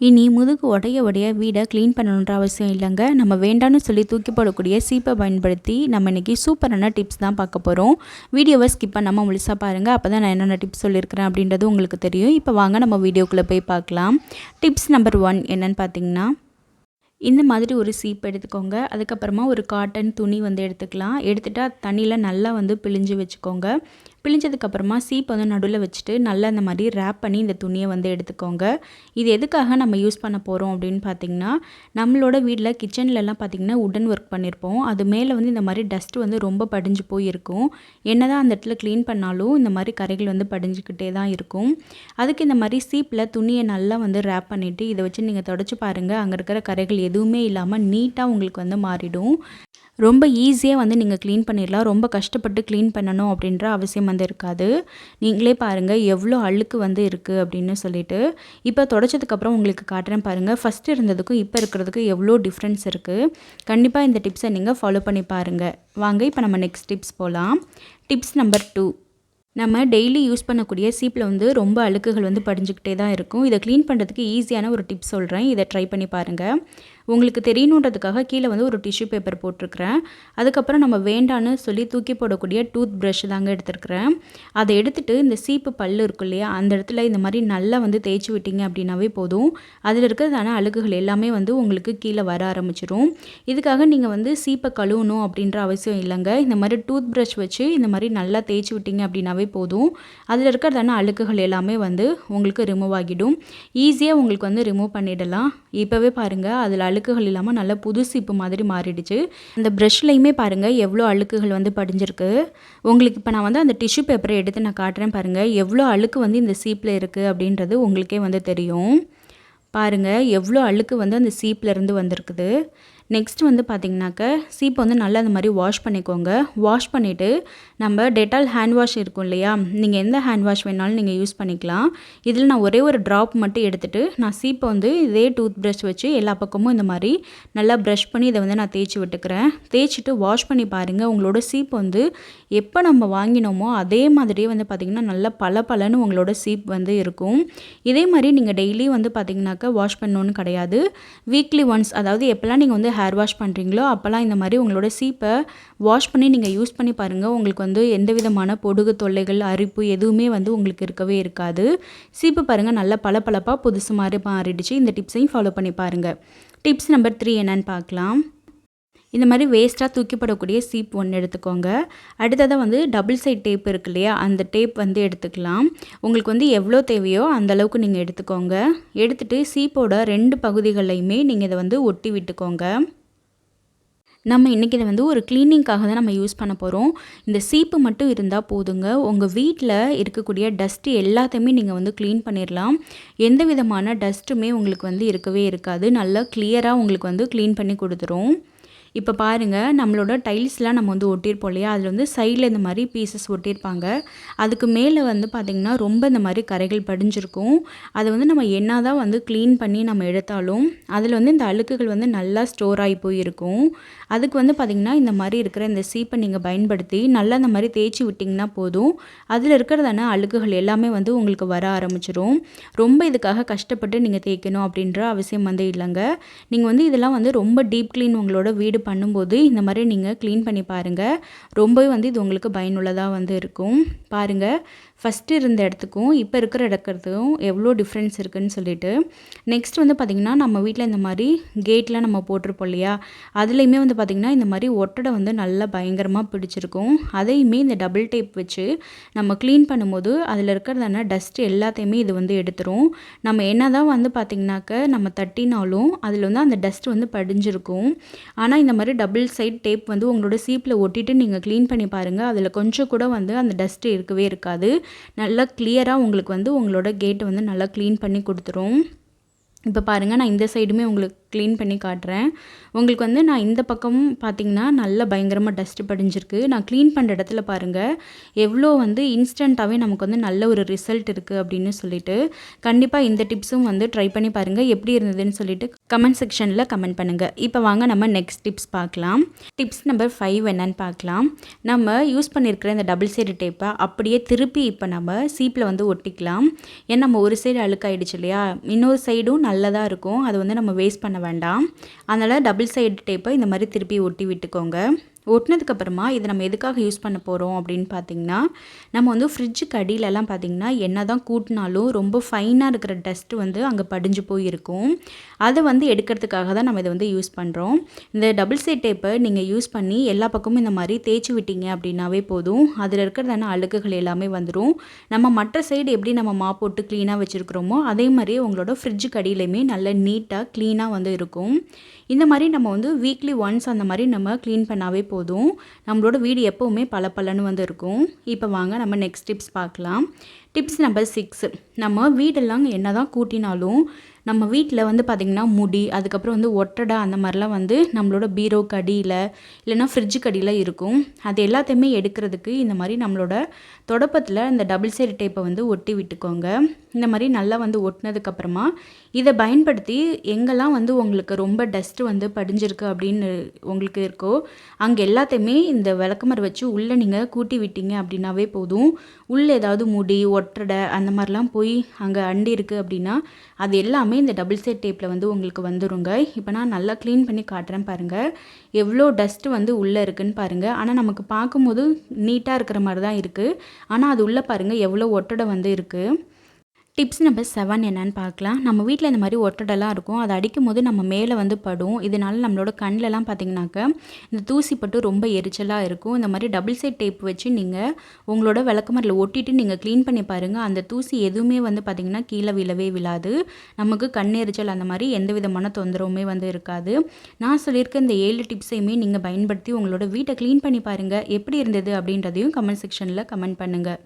இனி முதுகு உடைய உடைய வீடை க்ளீன் பண்ணணுன்ற அவசியம் இல்லைங்க. நம்ம வேண்டான்னு சொல்லி தூக்கி போடக்கூடிய சீப்பை பயன்படுத்தி நம்ம இன்றைக்கி சூப்பரான டிப்ஸ் தான் பார்க்க போகிறோம் வீடியோவை ஸ்கிப் பண்ணாமல் முழுசாக பாருங்கள் அப்போ தான் நான் என்னென்ன டிப்ஸ் சொல்லியிருக்கிறேன் அப்படின்றது உங்களுக்கு தெரியும். இப்போ வாங்க நம்ம வீடியோக்குள்ளே போய் பார்க்கலாம். டிப்ஸ் நம்பர் ஒன் என்னென்னு பார்த்தீங்கன்னா இந்த மாதிரி ஒரு சீப் எடுத்துக்கோங்க. அதுக்கப்புறமா ஒரு காட்டன் துணி வந்து எடுத்துக்கலாம். எடுத்துகிட்டு தண்ணியில் நல்லா வந்து பிழிஞ்சு வச்சுக்கோங்க. பிழிஞ்சதுக்கப்புறமா சீப் வந்து நடுவில் வச்சுட்டு நல்லா இந்த மாதிரி ரேப் பண்ணி இந்த துணியை வந்து எடுத்துக்கோங்க. இது எதுக்காக நம்ம யூஸ் பண்ண போகிறோம் அப்படின்னு பார்த்திங்கன்னா நம்மளோட வீட்டில் கிச்சன்லலாம் பார்த்திங்கன்னா உடன் ஒர்க் பண்ணியிருப்போம் அது மேலே வந்து இந்த மாதிரி டஸ்ட் வந்து ரொம்ப படிஞ்சு போயிருக்கும். என்ன தான் அந்த இடத்துல க்ளீன் பண்ணாலும் இந்த மாதிரி கரைகள் வந்து படிஞ்சுக்கிட்டே தான் இருக்கும். அதுக்கு இந்த மாதிரி சீப்பில் துணியை நல்லா வந்து ரேப் பண்ணிவிட்டு இதை வச்சு நீங்கள் தொடச்சி பாருங்கள் அங்கே இருக்கிற கரைகள் எதுவுமே இல்லாமல் நீட்டாக உங்களுக்கு வந்து மாறிடும். ரொம்ப ஈஸியாக வந்து நீங்கள் க்ளீன் பண்ணிடலாம் ரொம்ப கஷ்டப்பட்டு க்ளீன் பண்ணணும் அப்படின்ற அவசியம் வந்து இருக்காது. நீங்களே பாருங்கள் எவ்வளோ அழுக்கு வந்து இருக்குது அப்படின்னு சொல்லிட்டு. இப்போ தொடச்சதுக்கப்புறம் உங்களுக்கு காட்டுறேன் பாருங்கள் ஃபஸ்ட்டு இருந்ததுக்கும் இப்போ இருக்கிறதுக்கும் எவ்வளோ டிஃப்ரென்ஸ் இருக்குது கண்டிப்பாக இந்த டிப்ஸை நீங்கள் ஃபாலோ பண்ணி பாருங்கள் வாங்க இப்போ நம்ம நெக்ஸ்ட் டிப்ஸ் போகலாம் டிப்ஸ் நம்பர் டூ நம்ம டெய்லி யூஸ் பண்ணக்கூடிய சீப்பில் வந்து ரொம்ப அழுக்குகள் வந்து படிஞ்சுக்கிட்டே தான் இருக்கும். இதை க்ளீன் பண்ணுறதுக்கு ஈஸியான ஒரு டிப்ஸ் சொல்கிறேன் இதை ட்ரை பண்ணி பாருங்கள் உங்களுக்கு தெரியணுன்றதுக்காக கீழே வந்து ஒரு டிஷ்யூ பேப்பர் போட்டிருக்கிறேன். அதுக்கப்புறம் நம்ம வேண்டான்னு சொல்லி தூக்கி போடக்கூடிய டூத் ப்ரஷ் தாங்க எடுத்துருக்கிறேன். அதை எடுத்துகிட்டு இந்த சீப்பு பல் இருக்கும் இல்லையா அந்த இடத்துல இந்த மாதிரி நல்லா வந்து தேய்ச்சி விட்டீங்க அப்படின்னாவே போதும். அதில் இருக்கிறதான அழுகுகள் எல்லாமே வந்து உங்களுக்கு கீழே வர ஆரம்பிச்சிடும் இதுக்காக நீங்கள் வந்து சீப்பை கழுவணும் அப்படின்ற அவசியம் இல்லைங்க. இந்த மாதிரி டூத் ப்ரஷ் வச்சு இந்த மாதிரி நல்லா தேய்ச்சி விட்டீங்க அப்படின்னாவே போதும். அதில் இருக்கிறதான அழுக்குகள் எல்லாமே வந்து உங்களுக்கு ரிமூவ் ஆகிடும். ஈஸியாக உங்களுக்கு வந்து ரிமூவ் பண்ணிடலாம். இப்போவே பாருங்கள் அதில் அழுக்குகள் இல்லாமல் நல்ல புது சீப்பு மாதிரி மாறிடுச்சு. அந்த ப்ரஷ்லையுமே பாருங்கள் எவ்வளோ அழுக்குகள் வந்து படிஞ்சிருக்கு. உங்களுக்கு இப்போ நான் வந்து அந்த டிஷ்யூ பேப்பரை எடுத்து நான் காட்டுறேன் பாருங்கள் எவ்வளோ அழுக்கு வந்து இந்த சீப்பில் இருக்குது அப்படின்றது உங்களுக்கே வந்து தெரியும். பாருங்கள் எவ்வளோ அழுக்கு வந்து அந்த சீப்பில் இருந்து வந்திருக்குது. நெக்ஸ்ட் வந்து பார்த்திங்கனாக்க சீப்பை வந்து நல்லா அந்த மாதிரி வாஷ் பண்ணிக்கோங்க. வாஷ் பண்ணிவிட்டு நம்ம டெட்டால் ஹேண்ட் வாஷ் இருக்கும் இல்லையா? நீங்கள் எந்த ஹேண்ட் வாஷ் வேணாலும் நீங்கள் யூஸ் பண்ணிக்கலாம். இதில் நான் ஒரே ஒரு ட்ராப் மட்டும் எடுத்துகிட்டு நான் சீப்பை வந்து இதே டூத் ப்ரஷ் வச்சு எல்லா பக்கமும் இந்த மாதிரி நல்லா ப்ரஷ் பண்ணி இதை வந்து நான் தேய்ச்சி விட்டுக்கிறேன். தேய்ச்சிட்டு வாஷ் பண்ணி பாருங்கள் உங்களோட சீப் வந்து எப்போ நம்ம வாங்கினோமோ அதே மாதிரியே வந்து பார்த்திங்கன்னா நல்லா பல பலன்னு உங்களோட சீப் வந்து இருக்கும். இதே மாதிரி நீங்கள் டெய்லி வந்து பார்த்திங்கனாக்கா வாஷ் பண்ணணுன்னு கிடையாது. வீக்லி ஒன்ஸ் அதாவது எப்போல்லாம் நீங்கள் வந்து ஹேர் வாஷ் பண்ணுறீங்களோ அப்போல்லாம் இந்த மாதிரி உங்களோட சீப்பை வாஷ் பண்ணி நீங்கள் யூஸ் பண்ணி பாருங்கள் உங்களுக்கு வந்து எந்த விதமான பொடுகு தொல்லைகள் அரிப்பு எதுவுமே வந்து உங்களுக்கு இருக்கவே இருக்காது. சீப்பு பாருங்கள் நல்லா பளபளப்பாக புதுசு மாதிரி மாறிடுச்சு. இந்த டிப்ஸையும் ஃபாலோ பண்ணி பாருங்கள் டிப்ஸ் நம்பர் த்ரீ என்னன்னு பார்க்கலாம். இந்த மாதிரி வேஸ்ட்டாக தூக்கிப்படக்கூடிய சீப் ஒன்று எடுத்துக்கோங்க. அடுத்ததாக வந்து டபுள் சைட் டேப் இருக்கு இல்லையா? அந்த டேப் வந்து எடுத்துக்கலாம். உங்களுக்கு வந்து எவ்வளோ தேவையோ அந்த அளவுக்கு நீங்கள் எடுத்துக்கோங்க. எடுத்துகிட்டு சீப்போட ரெண்டு பகுதிகளையுமே நீங்கள் இதை வந்து ஒட்டி விட்டுக்கோங்க. நம்ம இன்றைக்கி இதை வந்து ஒரு க்ளீனிங்காக தான் நம்ம யூஸ் பண்ண போகிறோம் இந்த சீப்பு மட்டும் இருந்தால் போதுங்க. உங்கள் வீட்டில் இருக்கக்கூடிய டஸ்ட்டு எல்லாத்தையுமே நீங்கள் வந்து க்ளீன் பண்ணிடலாம் எந்த விதமான டஸ்ட்டுமே உங்களுக்கு வந்து இருக்கவே இருக்காது. நல்லா கிளியராக உங்களுக்கு வந்து க்ளீன் பண்ணி கொடுத்துரும். இப்போ பாருங்கள் நம்மளோட டைல்ஸ்லாம் நம்ம வந்து ஒட்டியிருப்போம் இல்லையா? அதில் வந்து சைடில் இந்த மாதிரி பீசஸ் ஒட்டியிருப்பாங்க அதுக்கு மேலே வந்து பார்த்திங்கன்னா ரொம்ப இந்த மாதிரி கரைகள் படிஞ்சிருக்கும். அதை வந்து நம்ம என்ன தான் வந்து க்ளீன் பண்ணி நம்ம எடுத்தாலும் அதில் வந்து இந்த அழுக்குகள் வந்து நல்லா ஸ்டோர் ஆகி போயிருக்கும். அதுக்கு வந்து பார்த்திங்கன்னா இந்த மாதிரி இருக்கிற இந்த சீப்பை நீங்கள் பயன்படுத்தி நல்லா இந்த மாதிரி தேய்ச்சி விட்டிங்கன்னா போதும். அதில் இருக்கிறதான அழுக்குகள் எல்லாமே வந்து உங்களுக்கு வர ஆரம்பிச்சிடும் ரொம்ப இதுக்காக கஷ்டப்பட்டு நீங்கள் தேய்க்கணும் அப்படின்ற அவசியம் வந்து இல்லைங்க. நீங்கள் வந்து இதெல்லாம் வந்து ரொம்ப டீப் க்ளீன் உங்களோட வீடு பண்ணும்போது இந்த மாதிரி நீங்கள் க்ளீன் பண்ணி பாருங்கள் ரொம்பவே வந்து இது உங்களுக்கு பயனுள்ளதாக வந்து இருக்கும். பாருங்கள் ஃபஸ்ட்டு இருந்த இடத்துக்கும் இப்போ இருக்கிற இடத்துக்கும் எவ்வளோ டிஃப்ரென்ஸ் இருக்குதுன்னு சொல்லிட்டு நெக்ஸ்ட் வந்து பார்த்திங்கன்னா நம்ம வீட்டில் இந்த மாதிரி கேட்லாம் நம்ம போட்டிருப்போம் இல்லையா? அதுலேயுமே வந்து பார்த்திங்கன்னா இந்த மாதிரி ஒட்டடை வந்து நல்லா பயங்கரமாக பிடிச்சிருக்கும். அதையுமே இந்த டபுள் டேப் வச்சு நம்ம க்ளீன் பண்ணும்போது அதில் இருக்கிறதான டஸ்ட் எல்லாத்தையுமே இது வந்து எடுத்துரும். நம்ம என்ன தான் வந்து பார்த்திங்கனாக்க நம்ம தட்டினாலும் அதில் வந்து அந்த டஸ்ட் வந்து படிஞ்சிருக்கும். ஆனால் இந்த மாதிரி டபுள் சைட் டேப் வந்து உங்களோட சீப்பில் ஒட்டிட்டு நீங்கள் க்ளீன் பண்ணி பாருங்கள் அதில் கொஞ்சம் கூட வந்து அந்த டஸ்ட்டு இருக்கவே இருக்காது. நல்லா கிளியராக உங்களுக்கு வந்து உங்களோட கேட்டை வந்து நல்லா க்ளீன் பண்ணி கொடுத்துரும். இப்போ பாருங்கள் நான் இந்த சைடுமே உங்களுக்கு க்ளீன் பண்ணி காட்டுறேன். உங்களுக்கு வந்து நான் இந்த பக்கமும் பார்த்தீங்கன்னா நல்லா பயங்கரமாக டஸ்ட்டு படிஞ்சிருக்கு. நான் க்ளீன் பண்ணுற இடத்துல பாருங்கள் எவ்வளோ வந்து இன்ஸ்டண்ட்டாகவே நமக்கு வந்து நல்ல ஒரு ரிசல்ட் இருக்குது அப்படின்னு சொல்லிட்டு. கண்டிப்பாக இந்த டிப்ஸும் வந்து ட்ரை பண்ணி பாருங்கள் எப்படி இருந்ததுன்னு சொல்லிட்டு கமெண்ட் செக்ஷனில் கமெண்ட் பண்ணுங்கள் இப்போ வாங்க நம்ம நெக்ஸ்ட் டிப்ஸ் பார்க்கலாம். டிப்ஸ் நம்பர் ஃபைவ் என்னன்னு பார்க்கலாம். நம்ம யூஸ் பண்ணியிருக்கிற இந்த டபுள் சைடு டேப்பை அப்படியே திருப்பி இப்போ நம்ம சீப்பில் வந்து ஒட்டிக்கலாம். ஏன்னா நம்ம ஒரு சைடு அழுக்காயிடுச்சு இல்லையா? இன்னொரு சைடும் நல்லதாக இருக்கும். அதை வந்து நம்ம வேஸ்ட் பண்ண வேண்டாம். அதனால் டபுள் சைடு டேப்பை இந்த மாதிரி திருப்பி ஒட்டி விட்டுக்கோங்க. ஒட்டினதுக்கப்புறமா இதை நம்ம எதுக்காக யூஸ் பண்ண போகிறோம் அப்படின்னு பார்த்தீங்கன்னா நம்ம வந்து ஃப்ரிட்ஜுக்கு அடியிலலாம் பார்த்திங்கன்னா என்ன தான் கூட்டினாலும் ரொம்ப ஃபைனாக இருக்கிற டஸ்ட்டு வந்து அங்கே படிஞ்சு போயிருக்கும். அதை வந்து எடுக்கிறதுக்காக தான் நம்ம இதை வந்து யூஸ் பண்ணுறோம் இந்த டபுள் சைட் டேப்பை நீங்கள் யூஸ் பண்ணி எல்லா பக்கமும் இந்த மாதிரி தேய்ச்சி விட்டீங்க அப்படின்னாவே போதும். அதில் இருக்கிறதான அழுக்குகள் எல்லாமே வந்துடும் நம்ம மற்ற சைடு எப்படி நம்ம மா போட்டு க்ளீனாக வச்சுருக்கிறோமோ அதே மாதிரி உங்களோட ஃப்ரிட்ஜுக்கு அடியிலையுமே நல்ல நீட்டாக க்ளீனாக வந்து இருக்கும். இந்த மாதிரி நம்ம வந்து வீக்லி ஒன்ஸ் அந்த மாதிரி நம்ம க்ளீன் பண்ணாவே போதும் போதும். நம்மளோட வீடு எப்போவுமே பல பலன்னு வந்து இருக்கும் இப்போ வாங்க நம்ம நெக்ஸ்ட் டிப்ஸ் பார்க்கலாம். டிப்ஸ் நம்பர் சிக்ஸ் நம்ம வீடெல்லாம் என்ன தான் கூட்டினாலும் நம்ம வீட்டில் வந்து பார்த்திங்கன்னா முடி அதுக்கப்புறம் வந்து ஒட்டடை அந்த மாதிரிலாம் வந்து நம்மளோட பீரோ கடியில் இல்லைனா ஃப்ரிட்ஜு கடியில் இருக்கும். அது எல்லாத்தையுமே எடுக்கிறதுக்கு இந்த மாதிரி நம்மளோட தொடப்பத்தில் இந்த டபுள் சைடு டேப்பை வந்து ஒட்டி விட்டுக்கோங்க. இந்த மாதிரி நல்லா வந்து ஒட்டினதுக்கப்புறமா இதை பயன்படுத்தி எங்கெல்லாம் வந்து உங்களுக்கு ரொம்ப டஸ்ட்டு வந்து படிஞ்சிருக்கு அப்படின்னு உங்களுக்கு இருக்கோ அங்கே எல்லாத்தையுமே இந்த விளக்கமரை வச்சு உள்ளே நீங்கள் கூட்டி விட்டீங்க அப்படின்னாவே போதும். உள்ளே ஏதாவது முடி ஒட்டடை அந்த மாதிரிலாம் போய் அங்கே அண்டி இருக்குது அப்படின்னா அது எல்லாமே இந்த டபுள் சைட் டேப்பில் வந்து உங்களுக்கு வந்துருங்க. இப்போ நான் நல்லா க்ளீன் பண்ணி காட்டுறேன் பாருங்கள் எவ்வளோ டஸ்ட்டு வந்து உள்ளே இருக்குதுன்னு பாருங்கள் ஆனால் நமக்கு பார்க்கும்போது நீட்டாக இருக்கிற மாதிரி தான் இருக்குது ஆனால் அது உள்ளே பாருங்கள் எவ்வளோ ஒட்டடை வந்து இருக்குது டிப்ஸ் நம்பர் செவன் என்னன்னு பார்க்கலாம். நம்ம வீட்டில் இந்த மாதிரி ஒட்டடெல்லாம் இருக்கும். அதை அடிக்கும் போது நம்ம மேலே வந்து படும். இதனால நம்மளோட கண்ணிலலாம் பார்த்தீங்கன்னாக்க இந்த தூசி பட்டு ரொம்ப எரிச்சலாக இருக்கும். இந்த மாதிரி டபுள் சைட் டேப் வச்சு நீங்கள் உங்களோட விளக்கமரில் ஒட்டிட்டு நீங்கள் க்ளீன் பண்ணி பாருங்கள் அந்த தூசி எதுவுமே வந்து பார்த்திங்கன்னா கீழே விழவே விழாது. நமக்கு கண் எரிச்சல் அந்த மாதிரி எந்த விதமான தொந்தரவுமே வந்து இருக்காது. நான் சொல்லியிருக்க இந்த ஏழு டிப்ஸையுமே நீங்கள் பயன்படுத்தி உங்களோட வீட்டை க்ளீன் பண்ணி பாருங்கள் எப்படி இருந்தது அப்படின்றதையும் கமெண்ட் செக்ஷனில் கமெண்ட் பண்ணுங்கள்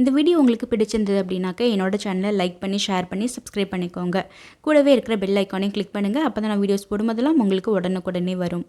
இந்த வீடியோ உங்களுக்கு பிடிச்சிருந்தது அப்படின்னாக்க என்னோட சேனலை லைக் பண்ணி ஷேர் பண்ணி சப்ஸ்கிரைப் பண்ணிக்கோங்க. கூடவே இருக்கிற பெல் ஐக்கானையும் கிளிக் பண்ணுங்கள் அப்போ தான் நான் வீடியோஸ் போடும்போதெல்லாம் உங்களுக்கு உடனுக்குடனே வரும்.